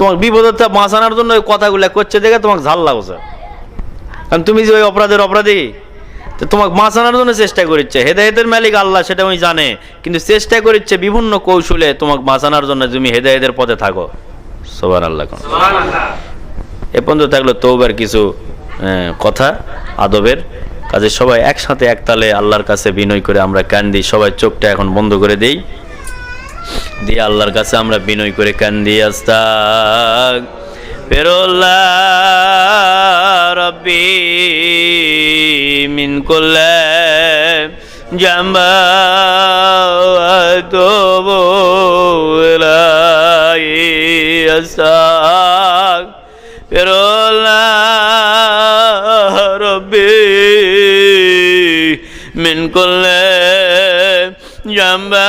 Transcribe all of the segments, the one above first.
তোমার বিপদের বাঁচানোর জন্য ওই কথাগুলো করছে দেখে তোমাকে ঝাল লাগছে। কারণ তুমি যে ওই অপরাধের অপরাধী তো তোমাকে বাঁচানোর জন্য চেষ্টা করিচ্ছে। হেদায়েতের মালিক আল্লাহ সেটা আমি জানে। কিন্তু চেষ্টা করিচ্ছে বিভিন্ন কৌশলে তোমাকে বাঁচানোর জন্য তুমি হেদায়েতের পথে থাকো। সোবার আল্লাহ। এ পর্যন্ত থাকল তৌবার কিছু কথা আদবের। কাজে সবাই একসাথে একতালে আল্লাহর কাছে বিনয় করে আমরা কান্দি সবাই চোখটা এখন বন্ধ করে দেই। দিয়ে আল্লাহর কাছে আমরা বিনয় করে কান্দি আস্তাক ফেরোল্লা রব্বি, মিন করলে জাম্বা তোবো আস্তাক রব্বি, মিন করলে জাম্বা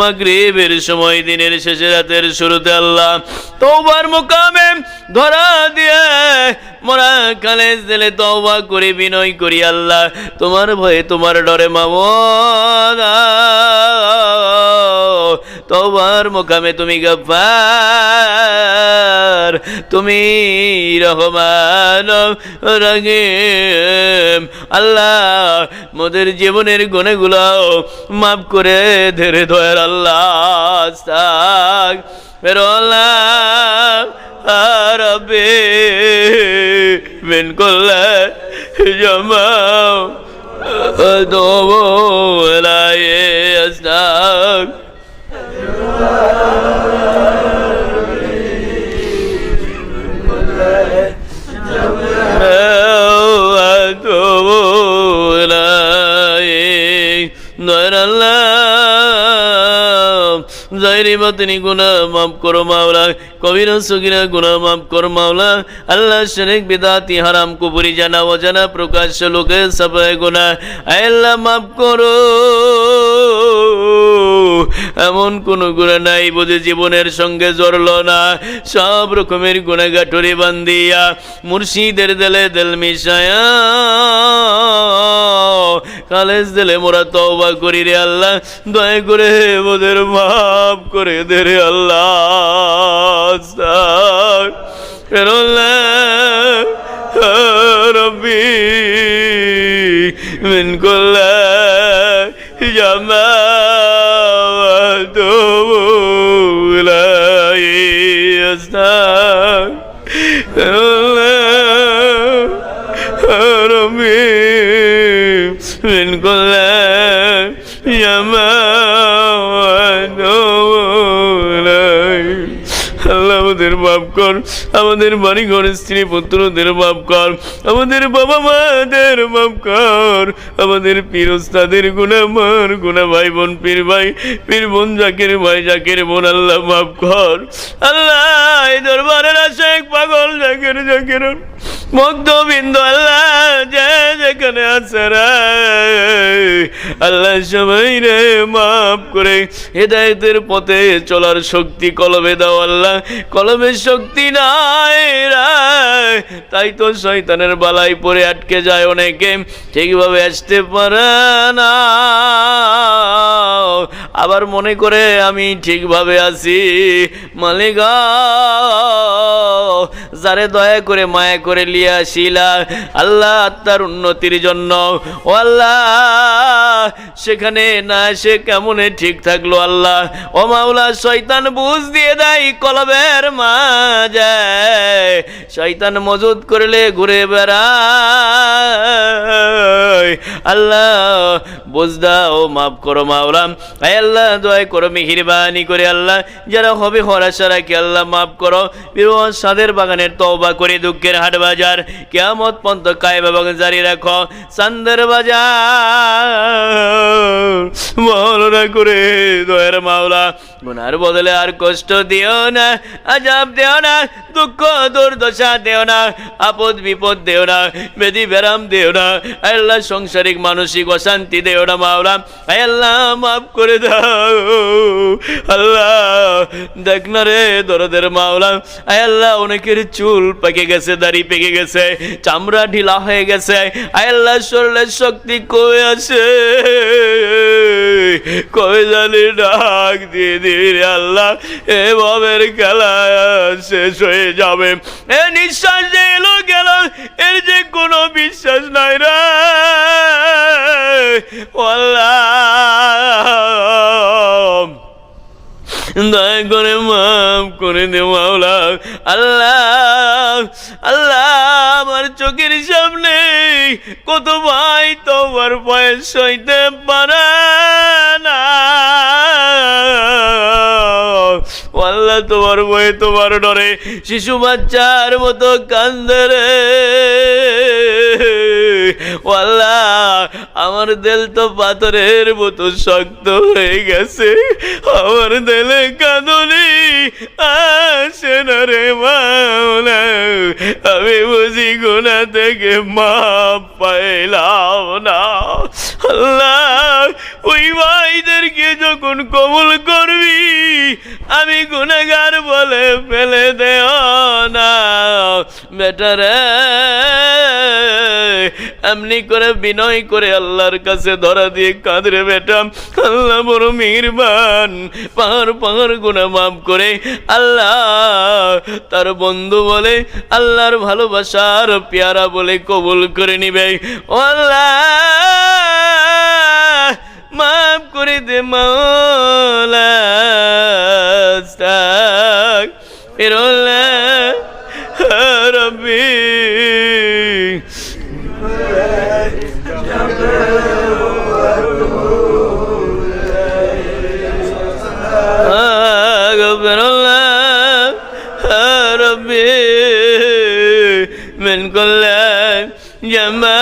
মাগরিবের সময়, দিনের শেষে রাতের শুরুতে আল্লাহ তওবার মোকামে ধরা দিয়ে মরা কালেজ দিলে তওবা করে, বিনয় করি, আল্লাহ তোমার ভয়ে তোমার ডরে মামদ তওবার মুকামে তুমি গফার তুমি রহমান রহিম। আল্লাহ, মোদের জীবনের গুণেগুলো মাফ করে ধীরে ধরে আল্লাহ আস্তাক ফেরোল্লাহ রবে বিন করলে জমাও দোবো লায়ে আস্তাক জাইরি বাতিনি গুনাহ মাফ করো মাওলা, কবিরা সগিরা গুনাহ মাফ করো মাওলা। আল্লাহ শরিক বিদাতি হারাম কুপুরি জানা, অজানা, প্রকাশ্য লোকে সবাই আয় আল্লাহ, মাফ করো। এমন কোন গুণা নাই, বুঝে জীবনের সঙ্গে জড়ল না। সব রকমের গুণাগাঠরি বান্দিয়া, মুর্শিদের দেলে দেল মিশায়া। কালেজ দিলে মোরা তওবা করি রে আল্লাহ দয়া করে মোদের মাফ করে দে রে আল্লাহ ফেরল্লাহ রব্বি من كل جماعة বিলীন করলে কর, আমাদের বাড়ি ঘর স্ত্রী পুত্রদের মাফ কর, আমাদের বাবা মাদের মাফ কর, আমাদের পীর ওস্তাদের গুণা মার গুণা ভাই বোন পীর ভাই, পীর বোন জাকের ভাই, জাকের বোন আল্লাহ মাফ কর। আল্লাহ, এই দরবারের আশেক পাগল জাকের জাকের মধ্যবিন্দু আল্লাহ যে যেখানে আছে আল্লাহ সবাই রে মাফ করে, হেদায়তের পথে চলার শক্তি কলবে দাও আল্লাহ কলমের শক্তি নাই রে। তাই তো শয়তানের বালাই পরে আটকে যায় অনেকে। ঠিকভাবে আসতে পারে না। আবার মনে করে আমি ঠিকভাবে আছি। মালিকা, যারে দয়া করে মায়া করে লিয়ে আসিলা। আল্লাহ তার উন্নতির জন্য। ও আল্লাহ সেখানে না, সে কেমনে ঠিক থাকল আল্লাহ? ও মাওলা, শয়তান বুঝ দিয়ে দেয় কলবের মা যায় শয়তান মজুদ করলে ঘুরে বেড়ায়। আল্লাহ, বুঝ দাও, মাফ করো মাওলা। আয় আল্লাহ, দয়া করো, মেহিরবানি করে আল্লাহ। যারা হবে হরাশা রাখি, আল্লাহ মাফ করো। বিরোহ সাদের বাগানের তওবা করে দুঃখের হাট বাজার, কেয়ামত পন্ত কায়বা বাগান জারি রাখো। চান্দের বাজার। মহলনা করে দয়ার মাওলা গুনার বদলে আর কষ্ট দিও না, আজাব দেও না, দুঃখ, দুর্দশা দেও না, আপদ, বিপদ দেও না, বেদি বেরাম দেও না আল্লাহ সংসারিক, মানসিক অশান্তি দেও না মাওলা আল্লাহ মাফ করে দাও, আল্লাহ দেখ না রে দরদের মাওলা আল্লাহ অনেকের চুল পেকে গেছে, দাড়ি পেকে গেছে, চামড়া ঢিলা হয়ে গেছে আল্লাহ শরীরের শক্তি কমে আছে কবে জানি ডাক দিয়ে দিয়ে আল্লাহ, এ বাবের খেলা শেষ হয়ে যাবে। এ নিঃশ্বাস যে এলো গেল, এর যে কোনো বিশ্বাস নাই রে। আল্লাহ, দয়া করে মাফ করে দে আল্লাহ আল্লাহ, আমার চোখের সামনে কত ভাই তোমার বয়স হইতে পারে। আল্লাহ, তোমার বয়ে তোমার ডরে শিশু বাচ্চার মতো কান্দে রে। আল্লাহ, আমার দেল তো পাথরের মতো শক্ত হয়ে গেছে। আমার দেলে কাঁদনি আসে না রে মাওলা। আমি বুঝি গুণা থেকে মা পাইলাম না। আল্লাহ ওই ভাইদেরকে যখন কবুল করবি, আমি গুণাগার বলে ফেলে দেও না। বেটারে এমনি করে বিনয় করে আল্লাহর কাছে ধরা দিয়ে কাঁদরে বেটা। আল্লাহ বড় মেহরবান, পাহাড় পাহাড় গুণা মাফ করে আল্লাহ তার বন্ধু বলে, আল্লাহর ভালোবাসার পেয়ারা বলে কবুল করে নিবে। ও আল্লাহ! করে দে মাওলা আস্তাগফিরুল্লাহ রব্বি أغفر الله ربي من كل جمع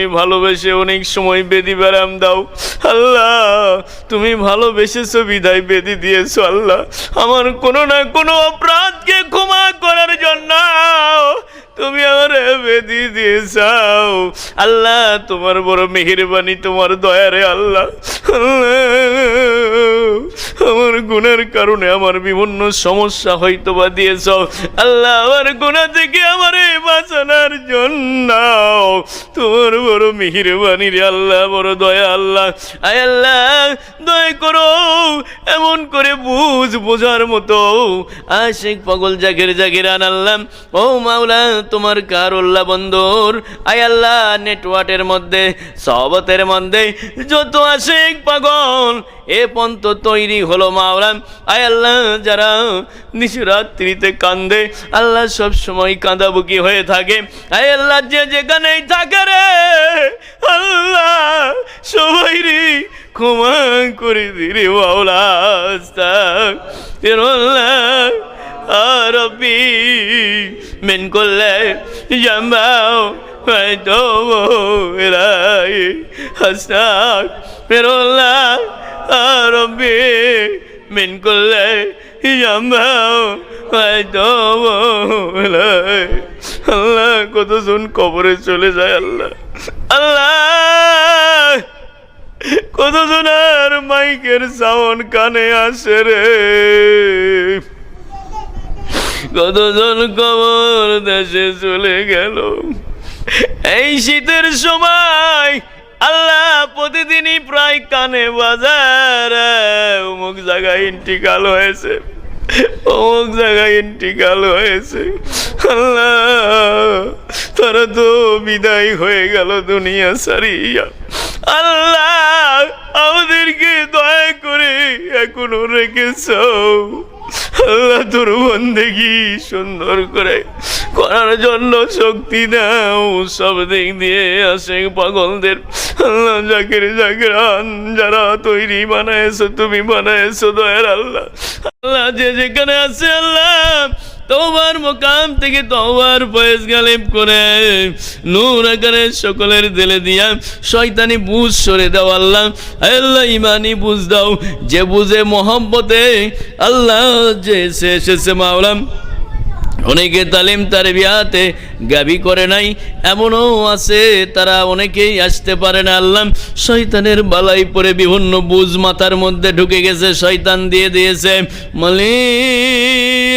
তুমি ভালোবেসে অনেক সময় বেদি বেড়াম দাও। আল্লাহ, তুমি ভালোবেসেছো, বিদায় বেদি দিয়েছ, আল্লাহ। আমার কোনো না কোনো অপরাধকে ক্ষমা করার জন্য তুমি আমার বেদি দিয়ে দিয়েছাও। আল্লাহ, তোমার বড় মেহেরবানি, তোমার দয়ারে আল্লাহ। আল্লাহ, আমার গুণের কারণে আমার বিভিন্ন সমস্যা হয়তো বা দিয়েছ আল্লাহ, আমার গুণা থেকে আমার বাঁচানোর জন্য তোমার বড় মেহেরবানি রে আল্লাহ, বড় দয়া আল্লাহ। আয় আল্লাহ, দয়া করো, এমন করে বুঝ বোঝার মতো। আশিক পাগল জাগের জাগের আনাল্লাম ও মাওলা তোমার কারুল্লাহ বন্ধুর আয় আল্লাহ, নেটওয়ার্কের মধ্যে, সবতের মধ্যে যত আশিক পাগল, এ পন্ত তৈরি হলো মাওলা। আয় আল্লাহ, যারা নিশরাত্রিতে কান্দে, আল্লাহ সব সময় কাঁদাবুকি হয়ে থাকে। আয় আল্লাহ, যে যেখানেই থাকে রে, আল্লাহ সবাই রে ক্ষমা করে দিরে মাওলা, আস্তাগফিরুল্লাহ। ربي من كل جنبه وأتوب إليه أستغفر الله ربي من كل جنبه وأتوب إليه আল্লাহ কতজন কবরে চলে যায় আল্লাহ আল্লাহ কতজন আর মাইকের সাউন্ড কানে আসে রে কতজন কবর দেশে চলে গেল। এই শীতের সময় আল্লাহ প্রতিদিনই প্রায় কানে বাজার অমুক জায়গায় ইন্টিকাল হয়েছে, অমুক জায়গায় ইন্টিকাল হয়েছে। আল্লাহ, তারা তো বিদায় হয়ে গেল দুনিয়া সারিয়া আল্লাহ, আমাদেরকে দয়া করে এখনও রেখেছ। আল্লাহ তোর বন্দেগি সুন্দর করে করার জন্য শক্তি দাও। সব দিক দিয়ে আসে পাগলদের। আল্লাহ জাকির জাকিরান যারা তৈরি বানায়ছো, তুমি বানায়ছো দয়ার আল্লাহ। আল্লাহ যে যেখানে আছে আল্লাহ তওবার মোকাম থেকে তওবার ফয়েজ গালিব করে। নূর আকারে সকলের দিলে দিয়া শয়তানি বুঝ সরে দাও আল্লাহ। আল্লাহ ইমানি বুঝ দাও। যে বুঝে মোহব্বতে আল্লাহ যে সে এসেছে মাওলাম। অনেকে তালিম তার বিয়াতে গাবি করে নাই, এমনও আছে তারা অনেকেই আসতে পারে না আল্লাহ। শয়তানের বালাই পরে বিভিন্ন বুঝ মাথার মধ্যে ঢুকে গেছে, শয়তান দিয়ে দিয়েছে। মালিক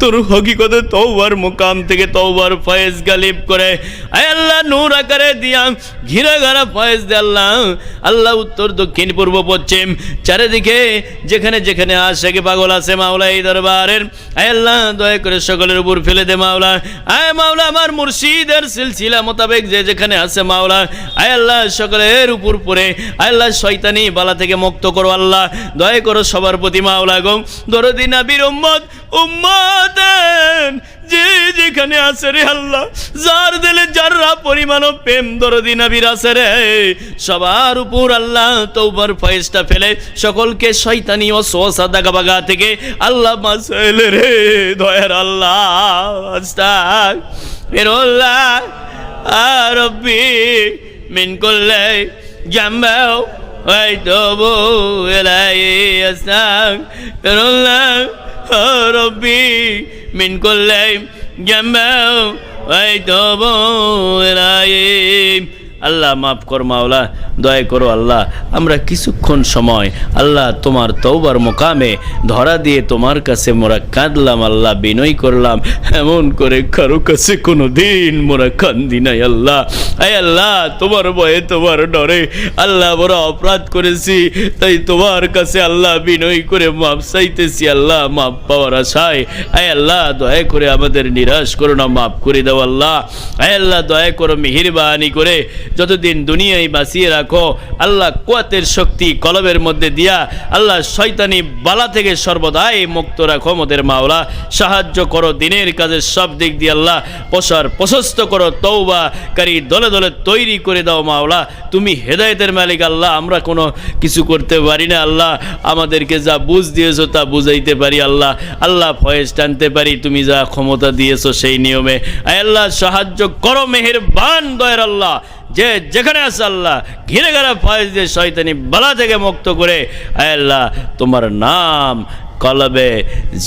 তোর হকিকতে তওবার মোকাম থেকে তওবার ফয়েজ গালিব করে। আয় আল্লাহ, নূর আকারে দিয়া, ঘিরা ঘারা ফয়েজ দে আল্লাহ। উত্তর, দক্ষিণ, পূর্ব, পশ্চিম, চারিদিকে, যেখানে যেখানে আশেকে পাগল আছে মাওলা এই দরবারের। আয় আল্লাহ, দয়া করে সকলের উপর ফেলে দে মাওলা। আয় মাওলা, আমার মুর্শিদের সিলসিলা মোতাবেক যে যেখানে আছে মাওলা। আয় আল্লাহ, সকলের উপর পরে আয় আল্লাহ, শয়তানি বালা থেকে মুক্ত করো আল্লাহ। দয়া করো সবার প্রতি মাওলা গো। দরদিন আবির উম্মত! উম্মতেন যে যেখানে আছে রে আল্লাহ যার দিলে যাররা পরিমাণ প্রেম দরদি নাবির আছে রে সবার উপর আল্লাহ তৌবার ফয়েজটা ফেলে সকলকে শয়তানি ও সোসা দাগা বাগা থেকে আল্লাহ মাসেল রে দয়ার আল্লাহ আস্তাক ফিরুল্লাহ আরব্বি মিন কুল্লি জাম্বাও وأتوب إليه أستغفر الله ربي من كل جنب وأتوب إليه আল্লাহ মাফ কর মাওলা, দয়া করো আল্লাহ। আমরা কিছুক্ষণ সময় আল্লাহ তোমার তৌবার মোকামে ধরা দিয়ে তোমার কাছে মোরা কাঁদলাম, আল্লাহ বিনয় করলাম। এমন করে কারও কাছে কোনো দিন মোরা কান্দি নাই আল্লাহ। আয় আল্লাহ, তোমার ভয়ে তোমার ডরে আল্লাহ বড় অপরাধ করেছি, তাই তোমার কাছে আল্লাহ বিনয় করে মাপ চাইতেছি, আল্লাহ মাপ পাওয়ার আশায়। আয় আল্লাহ, দয়া করে আমাদের নিরাশ করো না, মাফ করে দাও আল্লাহ। আয় আল্লাহ, দয়া করো মেহেরবানি করে যতদিন দুনিয়ায় বাঁচিয়ে রাখো, আল্লাহ কুয়াতের শক্তি কলবের মধ্যে দিয়া আল্লাহ শয়তানি বালা থেকে সর্বদাই মুক্ত রাখো মোদের মাওলা। সাহায্য করো দিনের কাজের সব দিক দিয়ে আল্লাহ, প্রসার প্রশস্ত করো তৌবাকারী দলে দলে তৈরি করে দাও মাওলা। তুমি হেদায়েতের মালিক আল্লাহ, আমরা কোনো কিছু করতে পারি না আল্লাহ। আমাদেরকে যা বুঝ দিয়েছ তা বুঝাইতে পারি আল্লাহ। আল্লাহ ফয়েজ টানতে পারি, তুমি যা ক্ষমতা দিয়েছ সেই নিয়মে। আয় আল্লাহ, সাহায্য করো মেহের বান দয়ের আল্লাহ। যে যেখানে আছে আল্লাহ, ঘিরে ঘেরা ফয়েজ দিয়ে শয়তানি বালা থেকে মুক্ত করে, আয় আল্লাহ, তোমার নাম কলবে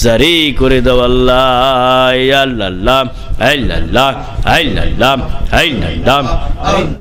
জারি করে দেব আল্লাহ আল্লাহ আল্লাহ আল্লাহ আল্লাহ।